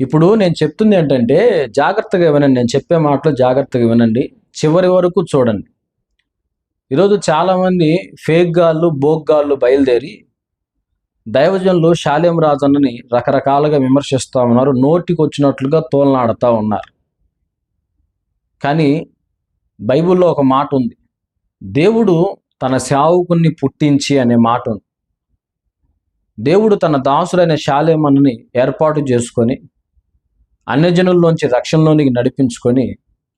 ఇప్పుడు నేను చెప్తుంది ఏంటంటే జాగ్రత్తగా వినండి. నేను చెప్పే మాటలు జాగ్రత్తగా వినండి. చివరి వరకు చూడండి. ఈరోజు చాలామంది ఫేక్ గాళ్ళు బోగ్గాళ్ళు బయలుదేరి దైవజనులు శాలేం రాజన్నని రకరకాలుగా విమర్శిస్తూ ఉన్నారు. నోటికి వచ్చినట్లుగా తోలనాడుతూ ఉన్నారు. కానీ బైబిల్లో ఒక మాట ఉంది. దేవుడు తన సేవకుని పుట్టించి అనే మాట ఉంది. దేవుడు తన దాసుడైన శాలేమన్నని ఏర్పాటు చేసుకొని అన్యజనుల్లోంచి రక్షణలోనికి నడిపించుకొని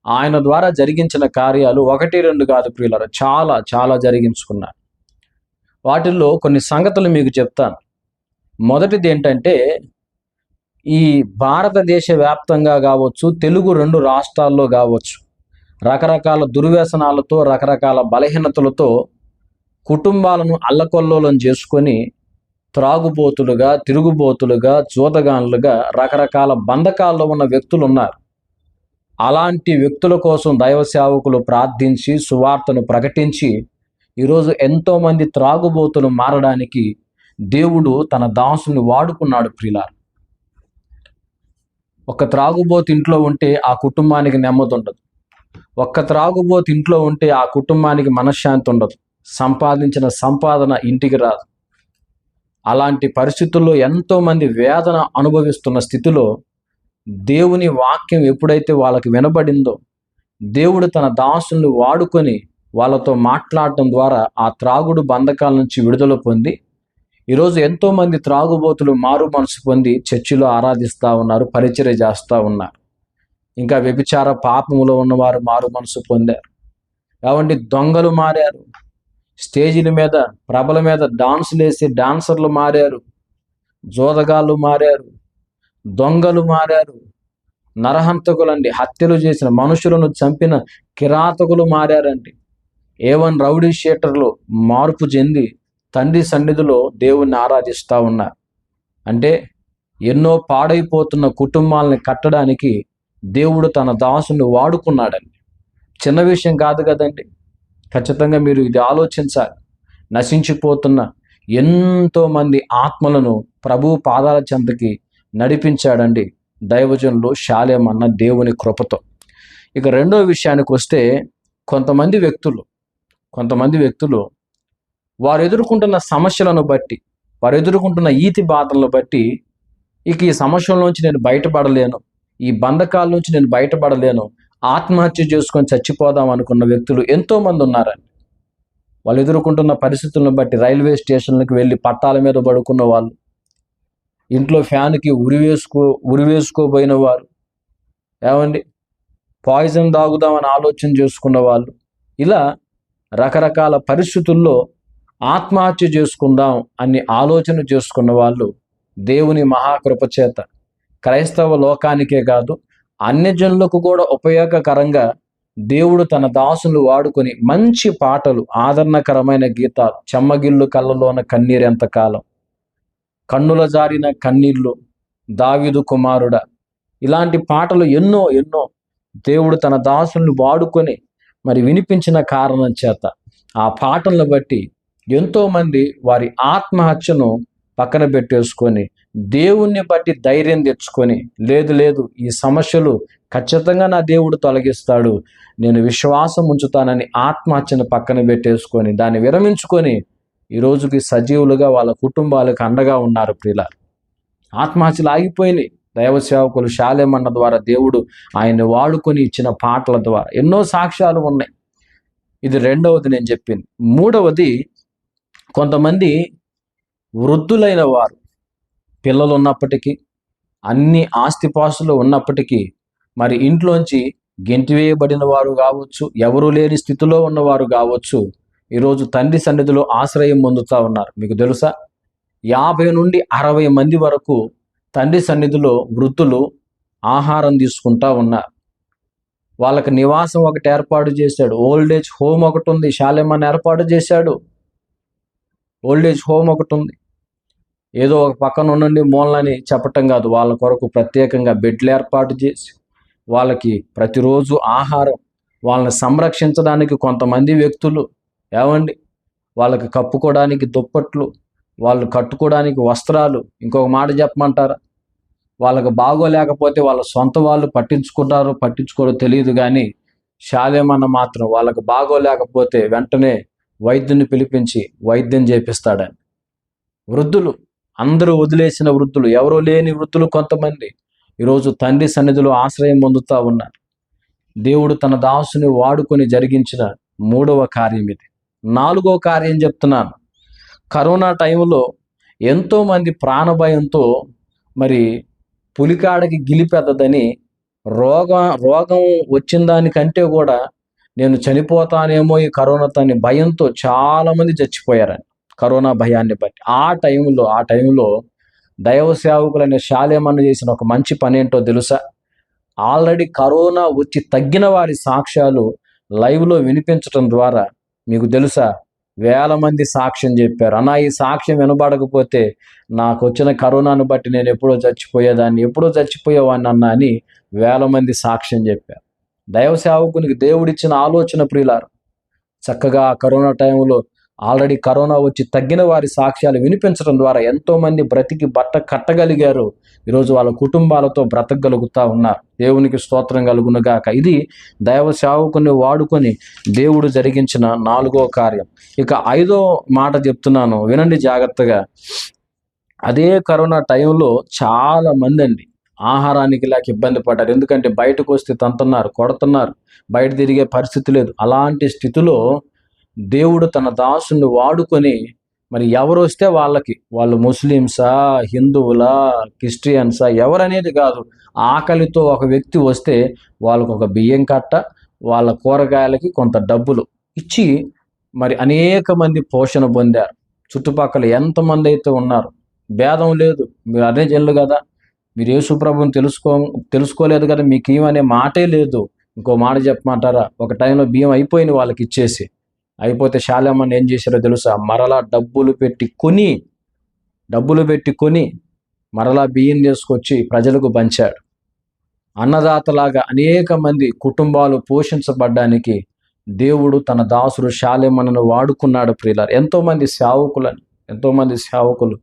ఆయన ద్వారా జరిగించిన కార్యాలు ఒకటి రెండు కాదు ప్రియులరు చాలా చాలా జరిగించుకున్నారు. వాటిల్లో కొన్ని సంగతులు మీకు చెప్తాను. మొదటిది ఏంటంటే ఈ భారతదేశ వ్యాప్తంగా కావచ్చు తెలుగు రెండు రాష్ట్రాల్లో కావచ్చు రకరకాల దుర్వ్యసనాలతో రకరకాల బలహీనతలతో కుటుంబాలను అల్లకొల్లోలం చేసుకొని త్రాగుబోతులుగా తిరుగుబోతులుగా జూతగానులుగా రకరకాల బంధకాల్లో ఉన్న వ్యక్తులు ఉన్నారు అలాంటి వ్యక్తుల కోసం దైవ సేవకులు ప్రార్థించి సువార్తను ప్రకటించి ఈరోజు ఎంతోమంది త్రాగుబోతులు మారడానికి దేవుడు తన దాసుని వాడుకున్నాడు ప్రిలార్ ఒక త్రాగుబోతు ఇంట్లో ఉంటే ఆ కుటుంబానికి నెమ్మది ఉండదు. ఒక్క త్రాగుబోతు ఇంట్లో ఉంటే ఆ కుటుంబానికి మనశ్శాంతి ఉండదు. సంపాదించిన సంపాదన ఇంటికి రాదు. అలాంటి పరిస్థితుల్లో ఎంతోమంది వేదన అనుభవిస్తున్న స్థితిలో దేవుని వాక్యం ఎప్పుడైతే వాళ్ళకి వినబడిందో దేవుడు తన దాసుల్ని వాడుకొని వాళ్ళతో మాట్లాడటం ద్వారా ఆ త్రాగుడు బంధకాల నుంచి విడుదల పొంది ఈరోజు ఎంతోమంది త్రాగుబోతులు మారు మనసు పొంది చర్చిలో ఆరాధిస్తూ ఉన్నారు పరిచర్య చేస్తూ ఉన్నారు. ఇంకా వ్యభిచార పాపములో ఉన్నవారు మారు మనసు పొందారు. కాబట్టి దొంగలు మారారు. స్టేజీల మీద ప్రభల మీద డాన్సులు వేసి డాన్సర్లు మారారు. జోదగాళ్ళు మారారు. దొంగలు మారారు. నరహంతకులండి హత్యలు చేసిన మనుషులను చంపిన కిరాతకులు మారారండి. ఏవన్ రౌడీ షీటర్లు మార్పు చెంది తండ్రి సన్నిధిలో దేవుణ్ణి ఆరాధిస్తూ ఉన్నారు. అంటే ఎన్నో పాడైపోతున్న కుటుంబాలని కట్టడానికి దేవుడు తన దాసుని వాడుకున్నాడండి. చిన్న విషయం కాదు కదండి. ఖచ్చితంగా మీరు ఇది ఆలోచించాలి. నశించిపోతున్న ఎంతోమంది ఆత్మలను ప్రభు పాదాల చెంతకి నడిపించాడండి. దైవజనులు శాలేమన్న దేవుని కృపతో. ఇక రెండో విషయానికి వస్తే కొంతమంది వ్యక్తులు కొంతమంది వ్యక్తులు వారు ఎదుర్కొంటున్న సమస్యలను బట్టి వారు ఎదుర్కొంటున్న ఈతి బాధలను బట్టి ఇక ఈ సమస్యల నుంచి నేను బయటపడలేను ఈ బంధకాల నుంచి నేను బయటపడలేను ఆత్మహత్య చేసుకొని చచ్చిపోదాం అనుకున్న వ్యక్తులు ఎంతోమంది ఉన్నారండి. వాళ్ళు ఎదుర్కొంటున్న పరిస్థితులను బట్టి రైల్వే స్టేషన్లకు వెళ్ళి పట్టాల మీద పడుకున్న వాళ్ళు ఇంట్లో ఫ్యాన్కి ఉరివేసుకో ఉరివేసుకోబోయిన వారు ఏమండి? పాయిజన్ తాగుదామని ఆలోచన చేసుకున్న వాళ్ళు ఇలా రకరకాల పరిస్థితుల్లో ఆత్మహత్య చేసుకుందాం అని ఆలోచన చేసుకున్న వాళ్ళు దేవుని మహాకృప చేత క్రైస్తవ లోకానికే కాదు అన్యజనులకు కూడా ఉపయోగకరంగా దేవుడు తన దాసులు వాడుకొని మంచి పాటలు ఆదరణకరమైన గీతాలు చెమ్మగిల్లు కళ్ళలోన కన్నీరు ఎంతకాలం కన్నుల జారిన కన్నీళ్ళు దావిదు కుమారుడ. ఇలాంటి పాటలు ఎన్నో ఎన్నో దేవుడు తన దాసులను వాడుకొని మరి వినిపించిన కారణం చేత. ఆ పాటలను బట్టి ఎంతోమంది వారి ఆత్మహత్యను పక్కన పెట్టేసుకొని దేవుణ్ణి బట్టి ధైర్యం తెచ్చుకొని లేదు లేదు ఈ సమస్యలు ఖచ్చితంగా నా దేవుడు తొలగిస్తాడు నేను విశ్వాసం ఉంచుతానని ఆత్మహత్యను పక్కన పెట్టేసుకొని దాన్ని విరమించుకొని ఈ రోజుకి సజీవులుగా వాళ్ళ కుటుంబాలకు అండగా ఉన్నారు ప్రియుల ఆత్మహత్యలు ఆగిపోయినాయి. దైవ సేవకులు శాలేమన్న ద్వారా దేవుడు ఆయన్ని వాడుకొని ఇచ్చిన పాటల ద్వారా ఎన్నో సాక్ష్యాలు ఉన్నాయి. ఇది రెండవది నేను చెప్పింది. మూడవది కొంతమంది వృద్ధులైన వారు పిల్లలు ఉన్నప్పటికీ అన్ని ఆస్తిపాస్తులు ఉన్నప్పటికీ మరి ఇంట్లోంచి గెంటివేయబడిన వారు కావచ్చు ఎవరూ లేని స్థితిలో ఉన్నవారు కావచ్చు ఈరోజు తండ్రి సన్నిధిలో ఆశ్రయం పొందుతూ ఉన్నారు. మీకు తెలుసా? యాభై నుండి అరవై మంది వరకు తండ్రి సన్నిధిలో వృద్ధులు ఆహారం తీసుకుంటా ఉన్నారు. వాళ్ళకి నివాసం ఒకటి ఏర్పాటు చేశాడు. ఓల్డ్ ఏజ్ హోమ్ ఒకటి ఉంది. శాలెమని ఏర్పాటు చేశాడు. ఓల్డ్ ఏజ్ హోమ్ ఒకటి ఉంది. ఏదో ఒక పక్కన ఉండండి మూలని చెప్పటం కాదు. వాళ్ళ కొరకు ప్రత్యేకంగా బెడ్లు ఏర్పాటు చేసి వాళ్ళకి ప్రతిరోజు ఆహారం వాళ్ళని సంరక్షించడానికి కొంతమంది వ్యక్తులు ఏమండి వాళ్ళకి కప్పుకోవడానికి దుప్పట్లు వాళ్ళు కట్టుకోవడానికి వస్త్రాలు ఇంకొక మాట చెప్పమంటారా? వాళ్ళకి బాగోలేకపోతే వాళ్ళ సొంత వాళ్ళు పట్టించుకుంటారో పట్టించుకోరో తెలియదు కానీ శాలేమన్న మాత్రం వాళ్ళకి బాగోలేకపోతే వెంటనే వైద్యుని పిలిపించి వైద్యం చేపిస్తాడని. వృద్ధులు అందరూ వదిలేసిన వృద్ధులు ఎవరో లేని వృద్ధులు కొంతమంది ఈరోజు తండ్రి సన్నిధిలో ఆశ్రయం పొందుతూ ఉన్నారు. దేవుడు తన దాసుని వాడుకొని జరిగించిన మూడవ కార్యం ఇది. నాలుగో కార్యం చెప్తున్నాను. కరోనా టైంలో ఎంతోమంది ప్రాణభయంతో మరి పులికాడకి గిలిపెద్దదని రోగం రోగం వచ్చిన దానికంటే కూడా నేను చనిపోతానేమో ఈ కరోనాతోని భయంతో చాలామంది చచ్చిపోయారని. కరోనా భయాన్ని బట్టి. ఆ టైంలో ఆ టైంలో దైవ సేవకులైన శాలేమన్న చేసిన ఒక మంచి పని ఏంటో తెలుసా? ఆల్రెడీ కరోనా వచ్చి తగ్గిన వారి సాక్ష్యాలు లైవ్లో వినిపించడం ద్వారా మీకు తెలుసా? వేల మంది సాక్ష్యం చెప్పారు. అన్న ఈ సాక్ష్యం వినబడకపోతే నాకు వచ్చిన కరోనాను బట్టి నేను ఎప్పుడో చచ్చిపోయేదాన్ని ఎప్పుడో చచ్చిపోయేవాడిని అన్న అని వేల మంది సాక్ష్యం చెప్పారు. దైవ సేవకునికి దేవుడిచ్చిన ఆలోచన ప్రియులారు చక్కగా ఆ కరోనా టైంలో ఆల్రెడీ కరోనా వచ్చి తగ్గిన వారి సాక్ష్యాలు వినిపించడం ద్వారా ఎంతోమంది బ్రతికి బట్ట కట్టగలిగారు. ఈరోజు వాళ్ళ కుటుంబాలతో బ్రతకగలుగుతా ఉన్నారు. దేవునికి స్తోత్రం కలుగునుగాక. ఇది దైవ సేవకుని వాడుకొని దేవుడు జరిగించిన నాలుగో కార్యం. ఇక ఐదో మాట చెప్తున్నాను. వినండి జాగ్రత్తగా. అదే కరోనా టైంలో చాలా మంది అండి ఆహారానికి లేక ఇబ్బంది పడ్డారు. ఎందుకంటే బయటకు వస్తే తంతున్నారు కొడుతున్నారు. బయట తిరిగే పరిస్థితి లేదు. అలాంటి స్థితిలో దేవుడు తన దాసుని వాడుకొని మరి ఎవరు వస్తే వాళ్ళకి? వాళ్ళు ముస్లిమ్సా హిందువులా క్రిస్టియన్సా? ఎవరనేది కాదు. ఆకలితో ఒక వ్యక్తి వస్తే వాళ్ళకు ఒక బియ్యం కట్ట వాళ్ళ కూరగాయలకి కొంత డబ్బులు ఇచ్చి మరి అనేక మంది పోషణ పొందారు. చుట్టుపక్కల ఎంతమంది అయితే ఉన్నారు? భేదం లేదు. మీరు అదే జల్లు కదా. మీరు యేసుప్రభుని తెలుసుకో తెలుసుకోలేదు కదా. మీకు ఏమనే మాటే లేదు. ఇంకో మాట చెప్పమంటారా? ఒక టైంలో బియ్యం అయిపోయింది వాళ్ళకి ఇచ్చేసి. అయిపోతే శాలమ్మని ఏం చేశారో తెలుసా? మరలా డబ్బులు పెట్టి కొని డబ్బులు పెట్టి కొని మరలా బియ్యం తీసుకొచ్చి ప్రజలకు పంచాడు. అన్నదాతలాగా అనేక మంది కుటుంబాలు పోషించబడ్డానికి దేవుడు తన దాసుడు శాలేమనను వాడుకున్నాడు ప్రియులారు. ఎంతోమంది సేవకులని ఎంతోమంది సేవకులు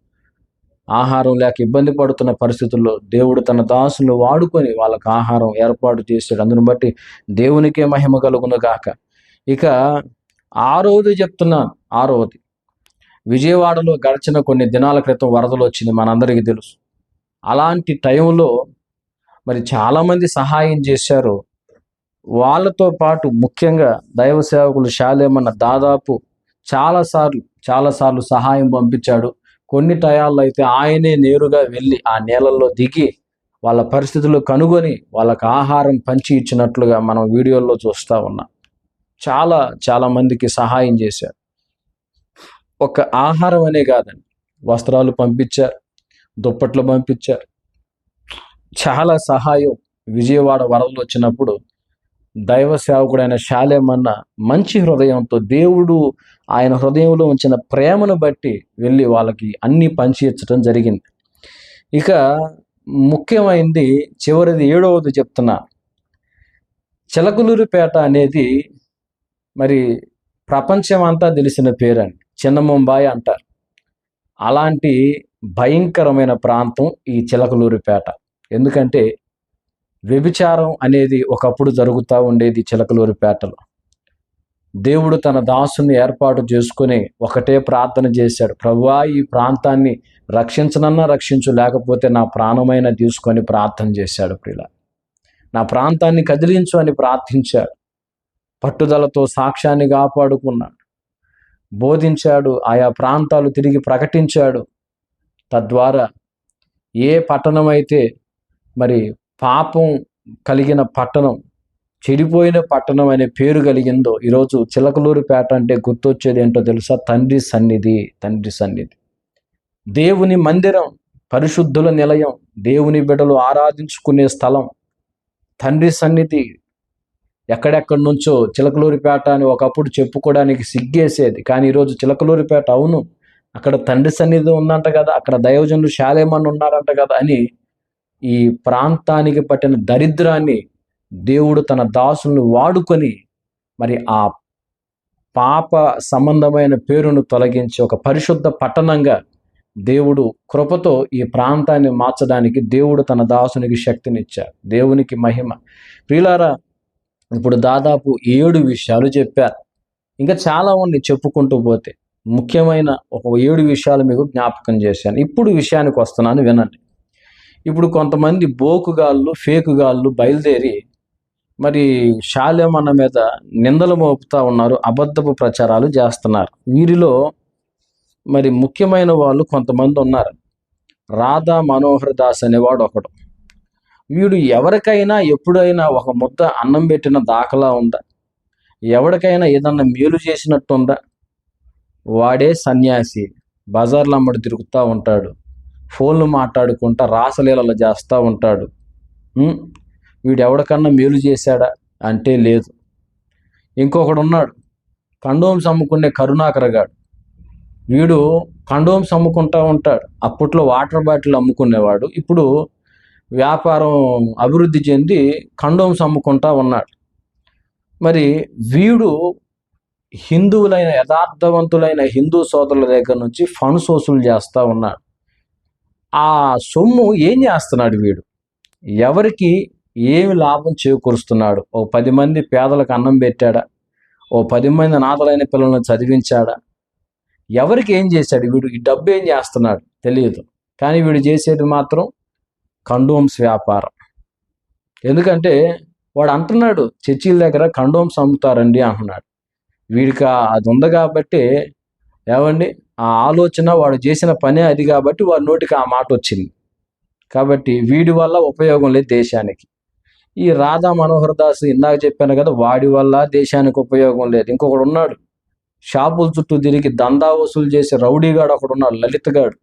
ఆహారం లేక ఇబ్బంది పడుతున్న పరిస్థితుల్లో దేవుడు తన దాసును వాడుకొని వాళ్ళకు ఆహారం ఏర్పాటు చేశాడు. అందును బట్టి దేవునికే మహిమ కలుగును గాక. ఇక ఆరోది చెప్తున్నాను ఆరోది విజయవాడలో గడిచిన కొన్ని దినాల క్రితం వరదలు వచ్చింది మనందరికీ తెలుసు. అలాంటి టైంలో మరి చాలామంది సహాయం చేశారు. వాళ్ళతో పాటు ముఖ్యంగా దైవ సేవకులు శాలేమన్న దాదాపు చాలాసార్లు చాలాసార్లు సహాయం పంపించాడు. కొన్ని టయాల్లో అయితే ఆయనే నేరుగా వెళ్ళి ఆ నేలల్లో దిగి వాళ్ళ పరిస్థితులు కనుగొని వాళ్ళకు ఆహారం పంచి ఇచ్చినట్లుగా మనం వీడియోల్లో చూస్తూ ఉన్నాం. చాలా చాలా మందికి సహాయం చేశారు. ఒక ఆహారం అనే కాదండి. వస్త్రాలు పంపించారు దుప్పట్లు పంపించారు. చాలా సహాయం. విజయవాడ వరదలు వచ్చినప్పుడు దైవ సేవకుడైన శాలేమన్న మంచి హృదయంతో దేవుడు ఆయన హృదయంలో ఉంచిన ప్రేమను బట్టి వెళ్ళి వాళ్ళకి అన్ని పంచిచ్చడం జరిగింది. ఇక ముఖ్యమైనది చివరిది ఏడవది చెప్తున్నా. చిలకలూరుపేట అనేది మరి ప్రపంచం అంతా తెలిసిన పేరండి. చిన్న ముంబాయి అంటారు. అలాంటి భయంకరమైన ప్రాంతం ఈ చిలకలూరిపేట. ఎందుకంటే వ్యభిచారం అనేది ఒకప్పుడు జరుగుతూ ఉండేది చిలకలూరిపేటలో. దేవుడు తన దాసుని ఏర్పాటు చేసుకుని ఒకటే ప్రార్థన చేశాడు. ప్రభువా ఈ ప్రాంతాన్ని రక్షించనన్నా రక్షించు లేకపోతే నా ప్రాణమైన తీసుకొని ప్రార్థన చేశాడు ప్రిలా నా ప్రాంతాన్ని కదిలించు అని ప్రార్థించాడు. పట్టుదలతో సాక్ష్యాన్ని కాపాడుకున్నాడు. బోధించాడు ఆయా ప్రాంతాలు తిరిగి ప్రకటించాడు. తద్వారా ఏ పట్టణం అయితే మరి పాపం కలిగిన పట్టణం చెడిపోయిన పట్టణం అనే పేరు కలిగిందో ఈరోజు చిలకలూరిపేట అంటే గుర్తొచ్చేది ఏంటో తెలుసా? తండ్రి సన్నిధి తండ్రి సన్నిధి. దేవుని మందిరం పరిశుద్ధుల నిలయం దేవుని బిడ్డలు ఆరాధించుకునే స్థలం తండ్రి సన్నిధి ఎక్కడెక్కడి నుంచో చిలకలూరిపేట అని ఒకప్పుడు చెప్పుకోవడానికి సిగ్గేసేది. కానీ ఈరోజు చిలకలూరిపేట అవును. అక్కడ తండ్రి సన్నిధి ఉందంట కదా అక్కడ దైవజనులు శాలేమన్ ఉన్నారంట కదా అని ఈ ప్రాంతానికి పట్టిన దరిద్రాన్ని దేవుడు తన దాసుల్ని వాడుకొని మరి ఆ పాప సంబంధమైన పేరును తొలగించి ఒక పరిశుద్ధ పట్టణంగా దేవుడు కృపతో ఈ ప్రాంతాన్ని మార్చడానికి దేవుడు తన దాసునికి శక్తినిచ్చారు దేవునికి మహిమ. ప్రియులారా ఇప్పుడు దాదాపు ఏడు విషయాలు చెప్పారు. ఇంకా చాలా ఉన్నాయి చెప్పుకుంటూ పోతే. ముఖ్యమైన ఒక ఏడు విషయాలు మీకు జ్ఞాపకం చేశాను. ఇప్పుడు విషయానికి వస్తున్నాను వినండి. ఇప్పుడు కొంతమంది బోకుగాళ్ళు ఫేకుగాళ్ళు బయలుదేరి మరి శాల్యమన్న మీద నిందలు మోపుతా ఉన్నారు అబద్ధపు ప్రచారాలు చేస్తున్నారు. వీరిలో మరి ముఖ్యమైన వాళ్ళు కొంతమంది ఉన్నారు. రాధా మనోహర్ దాస్ అనేవాడు ఒకడు. వీడు ఎవరికైనా ఎప్పుడైనా ఒక ముద్ద అన్నం పెట్టిన దాఖలా ఉందా ఎవరికైనా ఏదన్నా మేలు చేసినట్టుందా వాడే సన్యాసి. బజార్లో అమ్మడు తిరుగుతూ ఉంటాడు. ఫోన్లు మాట్లాడుకుంటా రాసలీలలు చేస్తూ ఉంటాడు. వీడు ఎవడికన్నా మేలు చేశాడా అంటే లేదు. ఇంకొకడు ఉన్నాడు కండోమ్స్ అమ్ముకునే కరుణాకరగాడు. వీడు కండోమ్స్ అమ్ముకుంటా ఉంటాడు. అప్పట్లో వాటర్ బాటిల్ అమ్ముకునేవాడు. ఇప్పుడు వ్యాపారం అభివృద్ధి చెంది కండోమ్స్ అమ్ముకుంటా ఉన్నాడు. మరి వీడు హిందువులైన యథార్థవంతులైన హిందూ సోదరుల దగ్గర నుంచి ఫండ్స్ వసూలు చేస్తూ ఉన్నాడు. ఆ సొమ్ము ఏం చేస్తున్నాడు వీడు? ఎవరికి ఏమి లాభం చేకూరుస్తున్నాడు? ఓ పది మంది పేదలకు అన్నం పెట్టాడా? ఓ పది మంది నాదలైన పిల్లలను చదివించాడా? ఎవరికి ఏం చేశాడు వీడు? ఈ డబ్బు ఏం చేస్తున్నాడు? తెలియదు. కానీ వీడు చేసేది మాత్రం కండోమ్స్ వ్యాపారం. ఎందుకంటే వాడు అంటున్నాడు చర్చిల దగ్గర కండోమ్స్ అమ్ముతారండి అంటున్నాడు. వీడికి అది ఉంది కాబట్టి ఏమండి ఆ ఆలోచన వాడు చేసిన పనే అది కాబట్టి వాడి నోటికి ఆ మాట వచ్చింది. కాబట్టి వీడి వల్ల ఉపయోగం లేదు దేశానికి. ఈ రాధా మనోహర్ దాస్ ఇందాక చెప్పాను కదా వాడి వల్ల దేశానికి ఉపయోగం లేదు. ఇంకొకడు ఉన్నాడు షాపుల చుట్టూ తిరిగి దందా వసూలు చేసే రౌడీగాడు ఒకడు ఉన్నాడు లలిత్ గాడు.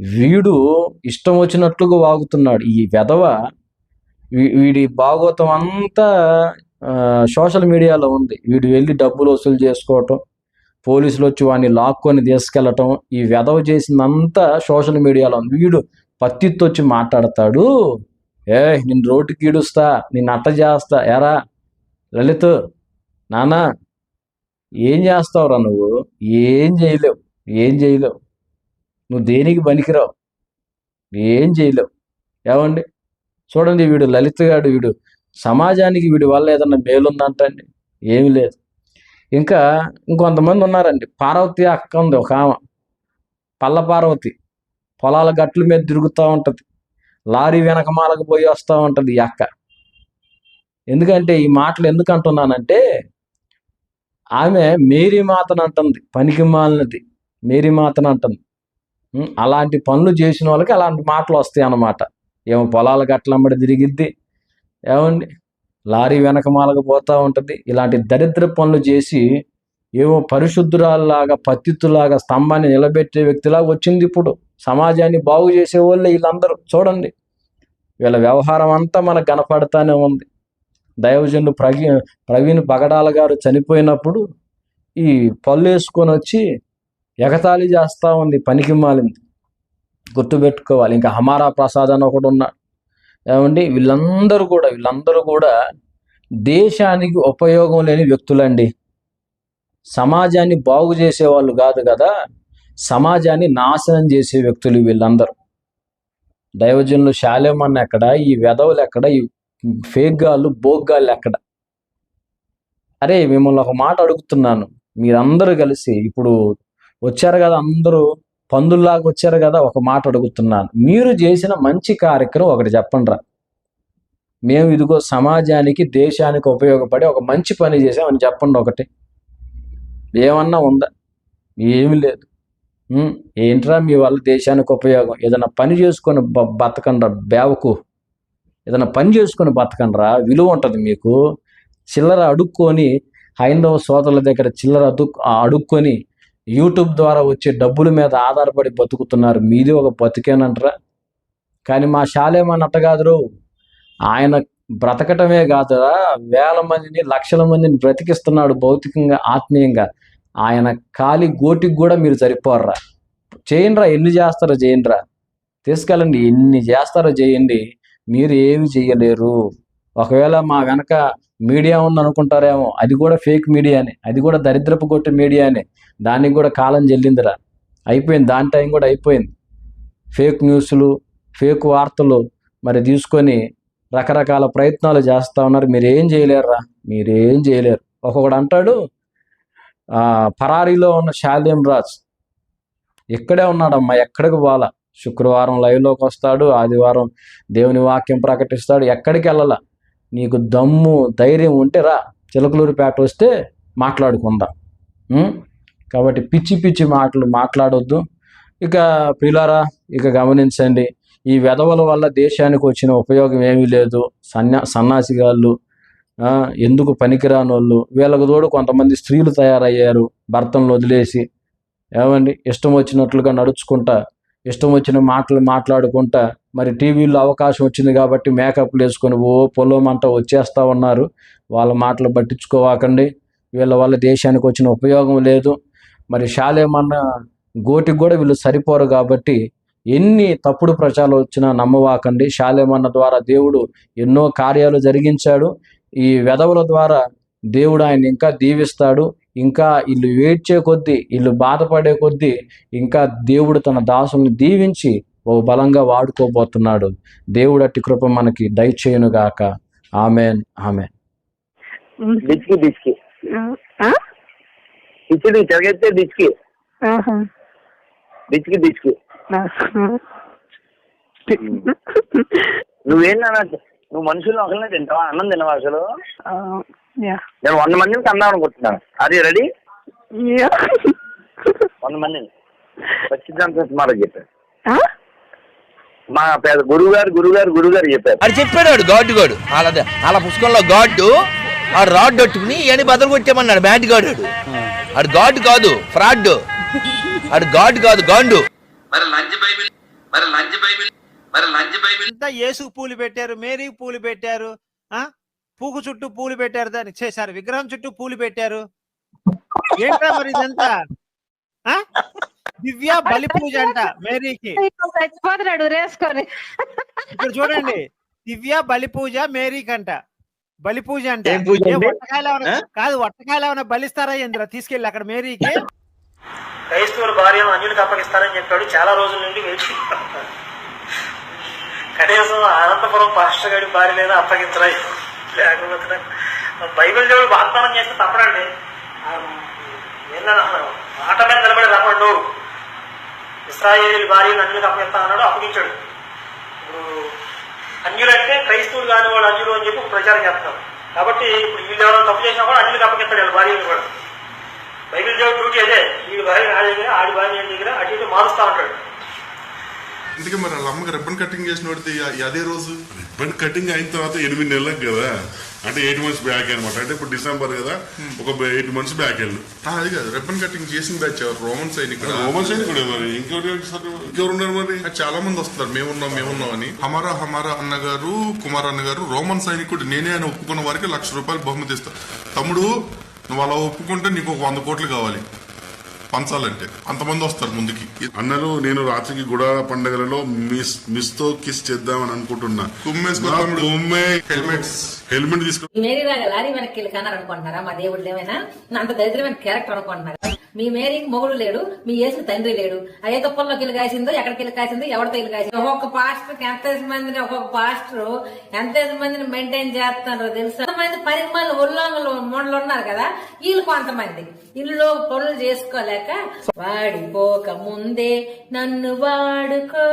వీడు ఇష్టం వచ్చినట్లుగా వాగుతున్నాడు. ఈ వెధవ వీ- వీడి భాగవతం అంతా సోషల్ మీడియాలో ఉంది. వీడు వెళ్ళి డబ్బులు వసూలు చేసుకోవటం పోలీసులు వచ్చి వాడిని లాక్కొని తీసుకెళ్ళటం ఈ వెధవ చేసిందంతా సోషల్ మీడియాలో ఉంది. వీడు పత్తితో వచ్చి మాట్లాడతాడు. ఏ నేను రోడ్డుకి ఈడుస్తా నేను అట్ట చేస్తా. ఎరా లలిత్ నానా ఏం చేస్తావురా నువ్వు? ఏం చేయలేవు ఏం చేయలేవు. నువ్వు దేనికి పనికిరావు? ఏం చేయలేవు. ఏమండి? చూడండి వీడు లలిత్ గాడు వీడు సమాజానికి వీడి వల్ల ఏదన్నా మేలుందంటండి? ఏమీ లేదు. ఇంకా ఇంకొంతమంది ఉన్నారండి. పార్వతి అక్క ఉంది ఒక ఆమె. పల్ల పార్వతి. పొలాల గట్ల మీద తిరుగుతూ ఉంటుంది. లారీ వెనకమాలకు పోయి వస్తూ ఉంటుంది ఈ అక్క. ఎందుకంటే ఈ మాటలు ఎందుకు అంటున్నానంటే ఆమె మేరీ మాతను అంటుంది పనికి మాలినది. మేరీ మాతను అంటుంది. అలాంటి పనులు చేసిన వాళ్ళకి అలాంటి మాటలు వస్తాయి అన్నమాట. ఏమో పొలాల గట్లమ్మడి తిరిగిద్ది ఏమండి? లారీ వెనకమాలకు పోతూ ఉంటుంది. ఇలాంటి దరిద్ర పనులు చేసి ఏమో పరిశుద్ధురాల్లాగా పత్తిత్తులాగా స్తంభాన్ని నిలబెట్టే వ్యక్తిలాగా వచ్చింది ఇప్పుడు. సమాజాన్ని బాగు చేసే వాళ్ళే వీళ్ళందరూ. చూడండి వీళ్ళ వ్యవహారం అంతా మనకు కనపడతానే ఉంది. దైవజనులు ప్రవీ ప్రవీణ్ బగడాల గారు చనిపోయినప్పుడు ఈ పళ్ళు వేసుకొని వచ్చి ఎగతాళి చేస్తూ ఉంది పనికి మాలింది గుర్తుపెట్టుకోవాలి. ఇంకా హమారా ప్రసాద్ అని ఒకడు ఉన్నాడు. ఏమండి? వీళ్ళందరూ కూడా వీళ్ళందరూ కూడా దేశానికి ఉపయోగం లేని వ్యక్తులండి. సమాజాన్ని బాగు చేసేవాళ్ళు కాదు కదా సమాజాన్ని నాశనం చేసే వ్యక్తులు వీళ్ళందరూ. దైవజనులు శాలేమన్న ఎక్కడ ఈ వెధవులు ఎక్కడ ఈ ఫేగ్గాళ్ళు బోగ్గాళ్ళు ఎక్కడ? అరే మిమ్మల్ని ఒక మాట అడుగుతున్నాను. మీరందరూ కలిసి ఇప్పుడు వచ్చారు కదా అందరూ పందుల్లాగా వచ్చారు కదా ఒక మాట అడుగుతున్నాను. మీరు చేసిన మంచి కార్యక్రమం ఒకటి చెప్పండి రా. మేము ఇదిగో సమాజానికి దేశానికి ఉపయోగపడి ఒక మంచి పని చేసామని చెప్పండి ఒకటి. ఏమన్నా ఉందా? ఏమి లేదు. ఏంట్రా మీ వల్ల దేశానికి ఉపయోగం? ఏదైనా పని చేసుకొని బ బతకండ్రా బేవకు ఏదైనా పని చేసుకొని బతకండ్రా విలువ ఉంటుంది మీకు. చిల్లర అడుక్కొని హైందవ సోదరుల దగ్గర చిల్లర అదు అడుక్కొని యూట్యూబ్ ద్వారా వచ్చే డబ్బుల మీద ఆధారపడి బతుకుతున్నారు. మీది ఒక బతికేనంటారా. కానీ మా శాలేమన్నట్ట కాదురు ఆయన బ్రతకటమే కాదురా. వేల మందిని లక్షల మందిని బ్రతికిస్తున్నాడు భౌతికంగా ఆత్మీయంగా. ఆయన ఖాళీ గోటికి కూడా మీరు సరిపోర్రా. చేయండిరా ఎన్ని చేస్తారో చేయండిరా. తీసుకెళ్ళండి ఎన్ని చేస్తారో చేయండి. మీరు ఏమి చేయలేరు ఒకవేళ మా వెనక మీడియా ఉంది అనుకుంటారేమో. అది కూడా ఫేక్ మీడియానే. అది కూడా దరిద్రపు కొట్టు మీడియానే. దానికి కూడా కాలం చెల్లిందిరా. అయిపోయింది. దాని టైం కూడా అయిపోయింది. ఫేక్ న్యూస్లు ఫేక్ వార్తలు మరి తీసుకొని రకరకాల ప్రయత్నాలు చేస్తూ ఉన్నారు. మీరేం చేయలేరురా. మీరేం చేయలేరు. ఒక్కొక్కడు అంటాడు పరారీలో ఉన్న శాల్యం రాజ్. ఇక్కడే ఉన్నాడమ్మా. ఎక్కడికి పోవాలా? శుక్రవారం లైవ్లోకి వస్తాడు. ఆదివారం దేవుని వాక్యం ప్రకటిస్తాడు. ఎక్కడికి వెళ్ళాల? నీకు దమ్ము ధైర్యం ఉంటే రా. చిలకలూరిపేట వస్తే మాట్లాడుకుందాం. కాబట్టి పిచ్చి పిచ్చి మాటలు మాట్లాడొద్దు. ఇక ప్రియులారా ఇక గమనించండి ఈ వెధవల వల్ల దేశానికి వచ్చిన ఉపయోగం ఏమీ లేదు. సన్యా సన్నాసిగాళ్ళు ఎందుకు పనికిరాని వాళ్ళు వీళ్ళకు తోడు కొంతమంది స్త్రీలు తయారయ్యారు భర్తలను వదిలేసి. ఏమండి? ఇష్టం వచ్చినట్లుగా నడుచుకుంటా ఇష్టం వచ్చిన మాటలు మాట్లాడుకుంటా మరి టీవీలో అవకాశం వచ్చింది కాబట్టి మేకప్లు వేసుకొని ఓ పొలమంట వచ్చేస్తా ఉన్నారు. వాళ్ళ మాటలు పట్టించుకోవాకండి. వీళ్ళ వల్ల దేశానికి వచ్చిన ఉపయోగం లేదు. మరి శాలేమన్న గోటికి కూడా వీళ్ళు సరిపోరు కాబట్టి ఎన్ని తప్పుడు ప్రచారాలు వచ్చినా నమ్మవాకండి. శాలేమన్న ద్వారా దేవుడు ఎన్నో కార్యాలు జరిగించాడు. ఈ వెధవుల ద్వారా దేవుడు ఆయన ఇంకా దీవిస్తాడు. ఇంకా వీళ్ళు ఏడ్చే కొద్దీ వీళ్ళు బాధపడే కొద్దీ ఇంకా దేవుడు తన దాసుల్ని దీవించి ఓ బలంగా వాడుకోబోతున్నాడు దేవుడు అట్టి కృప మనకి దయచేయునుగాక ఆమెన్ ఆమెన్ డిచ్కి డిచ్కి ఆ? ఇచ్చి చెరగెత్తే డిచ్కి ఆహా. డిచ్కి డిచ్కి ఆహా. నువ్వేంటన్నా నువ్వు మనుషులు ఒకరినే తింటావా అన్నం తినవా అసలు ఆ, యా. నేను వంద మందిని కన్నాను అనుకుంటున్నాను అది రెడీ యా. వంద మందిని మాట చెప్పారు ఆ? మా పేద గురువు గారు గురువు గారు గురువు గారు చెప్పారు. ఆడు చెప్పాడు వాడు గాడ్డు గాడు. వాళ్ళ వాళ్ళ పుస్తకంలో గాడ్డు ఆ రాడ్ పట్టుకుని ఇవన్నీ బదులు కొట్టేమన్నాడు బ్యాట్ గాడు వాడు. ఆడు గాడ్ కాదు ఫ్రాడ్. ఆడు గాడ్ కాదు గాండు. మరి లంచ్ బైబిల్ మరి లంచ్ బైబిల్ మరి లంచ్ బైబిల్. అంతా యేసుకు పూలు పెట్టారు మేరీకి పూలు పెట్టారు ఆ? పూకు చుట్టూ పూలు పెట్టారు దాన్ని. చేశారు విగ్రహం చుట్టూ పూలు పెట్టారు. ఏంట్రా మరి ఇదంతా? దివ్య బలి పూజ అంట మేరీకి. చచ్చిపోతున్నాడు రేసుకొని ఇక్కడ చూడండి దివ్య బలి పూజ మేరీకి అంట. బలి పూజ అంటే? వట్టకాయలు ఏమైనా కాదు వట్టకాయలు ఏమైనా బలిస్తారా ఇంద్ర తీసుకెళ్ళి అక్కడ మేరీకి. క్రైస్తవుల భార్యను అన్యులకు అప్పగిస్తారని చెప్పాడు. చాలా రోజుల నుండి వేచి కనీసం అనంతపురం పాస్టర్ గారి భార్యలైనా అప్పగించరా లేకపోతే బైబిల్ దేవుడు వాగ్దానం చేస్తే తప్పడండి అన్నాడు? మాట మీద నిలబడి రమ్మడు ఇస్రాయేల్ భార్యను అన్యులకు అప్పగిస్తా అన్నాడు అప్పగించాడు. ఇప్పుడు అన్యులంటే క్రైస్తవులు కాని వాళ్ళు అన్యులు అని చెప్పి ప్రచారం చేస్తున్నారు. కాబట్టి ఇప్పుడు వీళ్ళు ఎవరైనా తప్పు చేసినా కూడా అన్యులకు అప్పగిస్తాడు వాళ్ళ భార్యను కూడా. బైబిల్ దేవుడు డ్యూటీ అదే. వీడి భార్య నా దగ్గర ఆడి భార్య దగ్గర అటు ఇటు మారుస్తా ఉంటాడు అందుకే మరి వాళ్ళ అమ్మకి రిబ్బన్ కటింగ్ చేసిన వాడితే అదే రోజు? రిబ్బన్ కటింగ్ అయిన తర్వాత ఎనిమిది నెలలకు కదా. అంటే ఎయిట్ మంత్స్ బ్యాక్ అనమాట అంటే ఇప్పుడు డిసెంబర్ కదా ఒక ఎయిట్ మంత్స్ బ్యాక్ వెళ్ళు అది కాదు. రిబ్బన్ కటింగ్ చేసిన బ్యాచ్ రోమన్ సైనికుడు రోమన్ సైడ్ కూడా మరి. ఇంకెవరు ఉన్నారు మరి? చాలా మంది వస్తున్నారు. మేమున్నాం మేమున్నాం అని. హమారా హమారా అన్నగారు కుమార్ అన్నగారు రోమన్ సైనికుడు నేనే అని ఒప్పుకున్న వారికి లక్ష రూపాయలు బహుమతి ఇస్తా. తమ్ముడు నువ్వు అలా ఒప్పుకుంటే నీకు ఒక వంద కోట్లు కావాలి. పంచాలంటే అంతమంది వస్తారు ముందుకి. అన్నలు నేను రాత్రికి గుడాల పండుగలలో మిస్ మిస్తో కిస్ చేద్దామని అనుకుంటున్నా. హెల్మెట్స్. హెల్మెట్ తీసుకో మేరీ లాగా లారీ వెనక్కి వెళ్ళి కన్నారు అనుకుంటున్నారా? మా దేవుడు ఏమైనా నా అంత దరిద్రమైన క్యారెక్టర్ అనుకుంటున్నారా? మీ మేరీకి మొగుడు లేడు మీ యేసుకి తండ్రి లేడు. అయ్యే తుప్పల్లోకి వెళ్ళి కాసిందో ఎక్కడికి వెళ్ళి కాసిందో ఎవరితో వెళ్ళి కాసిందో. ఒక్కొక్క పాస్టర్ ఎంత మందిని ఒక్కొక్క పాస్టర్ ఎంత మందిని మెయింటైన్ చేస్తున్నారు తెలుసు? కొంతమంది పరిమాణాలు ఉల్లంఘలు మూడలు ఉన్నారు కదా వీళ్ళు కొంతమంది. ఇల్లు పనులు చేసుకోలేక వాడిపోక ముందే నన్ను వాడుకో.